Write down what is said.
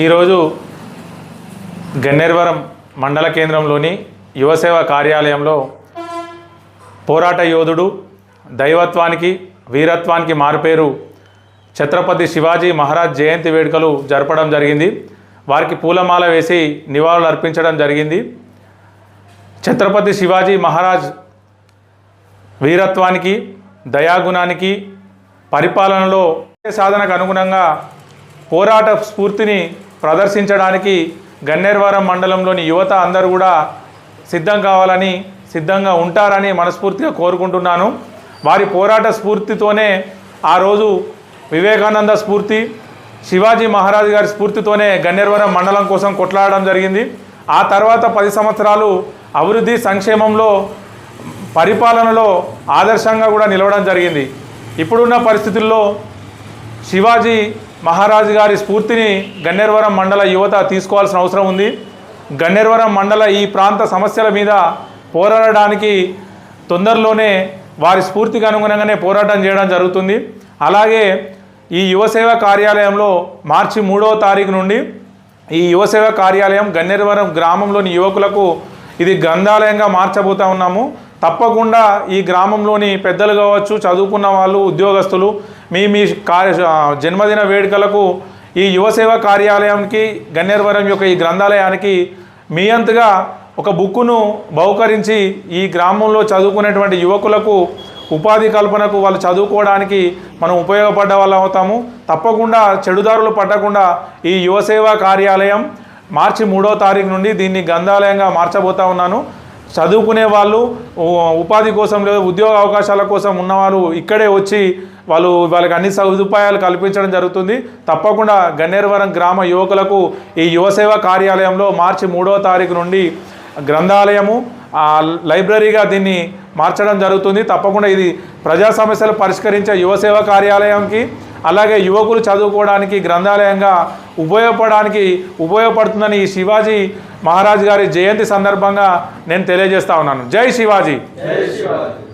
ఈరోజు గన్నేర్వరం మండల కేంద్రంలోని యువసేవ కార్యాలయంలో పోరాట యోధుడు దైవత్వానికి వీరత్వానికి మారుపేరు ఛత్రపతి శివాజీ మహారాజ్ జయంతి వేడుకలు జరపడం జరిగింది. వారికి పూలమాల వేసి నివాళులు అర్పించడం జరిగింది. ఛత్రపతి శివాజీ మహారాజ్ వీరత్వానికి దయాగుణానికి పరిపాలనలో సాధనకు అనుగుణంగా పోరాట స్ఫూర్తిని ప్రదర్శించడానికి గన్నేర్వరం మండలంలోని యువత అందరూ కూడా సిద్ధం కావాలని సిద్ధంగా ఉంటారని మనస్ఫూర్తిగా కోరుకుంటున్నాను. వారి పోరాట స్ఫూర్తితోనే ఆ రోజు వివేకానంద స్ఫూర్తి శివాజీ మహారాజ్ గారి స్ఫూర్తితోనే గన్నేర్వరం మండలం కోసం కొట్లాడడం జరిగింది. ఆ తర్వాత పది సంవత్సరాలు అభివృద్ధి సంక్షేమంలో పరిపాలనలో ఆదర్శంగా కూడా నిలవడం జరిగింది. ఇప్పుడున్న పరిస్థితుల్లో శివాజీ మహారాజు గారి స్ఫూర్తిని గన్నేర్వరం మండల యువత తీసుకోవాల్సిన అవసరం ఉంది. గన్నేర్వరం మండల ఈ ప్రాంత సమస్యల మీద పోరాడడానికి తొందరలోనే వారి స్ఫూర్తికి అనుగుణంగానే పోరాటం చేయడం జరుగుతుంది. అలాగే ఈ యువసేవ కార్యాలయంలో మార్చి మూడవ తారీఖు నుండి ఈ యువసేవ కార్యాలయం గన్నేరవరం గ్రామంలోని యువకులకు ఇది గ్రంథాలయంగా మార్చబోతా ఉన్నాము. తప్పకుండా ఈ గ్రామంలోని పెద్దలు కావచ్చు చదువుకున్న వాళ్ళు ఉద్యోగస్తులు మీ మీ కార్య జన్మదిన వేడుకలకు ఈ యువసేవ కార్యాలయానికి గన్నేరవరం యొక్క ఈ గ్రంథాలయానికి మీ అంతగా ఒక బుక్కును బహుకరించి ఈ గ్రామంలో చదువుకునేటువంటి యువకులకు ఉపాధి కల్పనకు వాళ్ళు చదువుకోవడానికి మనం ఉపయోగపడ్డ వాళ్ళం అవుతాము. తప్పకుండా చెడుదారులు పట్టకుండా ఈ యువసేవ కార్యాలయం మార్చి మూడో తారీఖు నుండి దీన్ని గ్రంథాలయంగా మార్చబోతా ఉన్నాను. చదువుకునే వాళ్ళు ఉపాధి కోసం లేదా ఉద్యోగ అవకాశాల కోసం ఉన్నవారు ఇక్కడే వచ్చి వాళ్ళు వాళ్ళకి అన్ని సదుపాయాలు కల్పించడం జరుగుతుంది. తప్పకుండా గన్నేరవరం గ్రామ యువకులకు ఈ యువసేవ కార్యాలయంలో మార్చి మూడో తారీఖు నుండి గ్రంథాలయము లైబ్రరీగా దీన్ని మార్చడం జరుగుతుంది. తప్పకుండా ఇది ప్రజా సమస్యలు పరిష్కరించే యువసేవ కార్యాలయంకి అలాగే యువకులు చదువుకోవడానికి గ్రంథాలయంగా ఉపయోగపడడానికి ఉపయోగపడుతుందని ఈ శివాజీ మహారాజ్ గారి జయంతి సందర్భంగా నేను తెలియజేస్తా ఉన్నాను. జై శివాజీ. జై శివాజీ.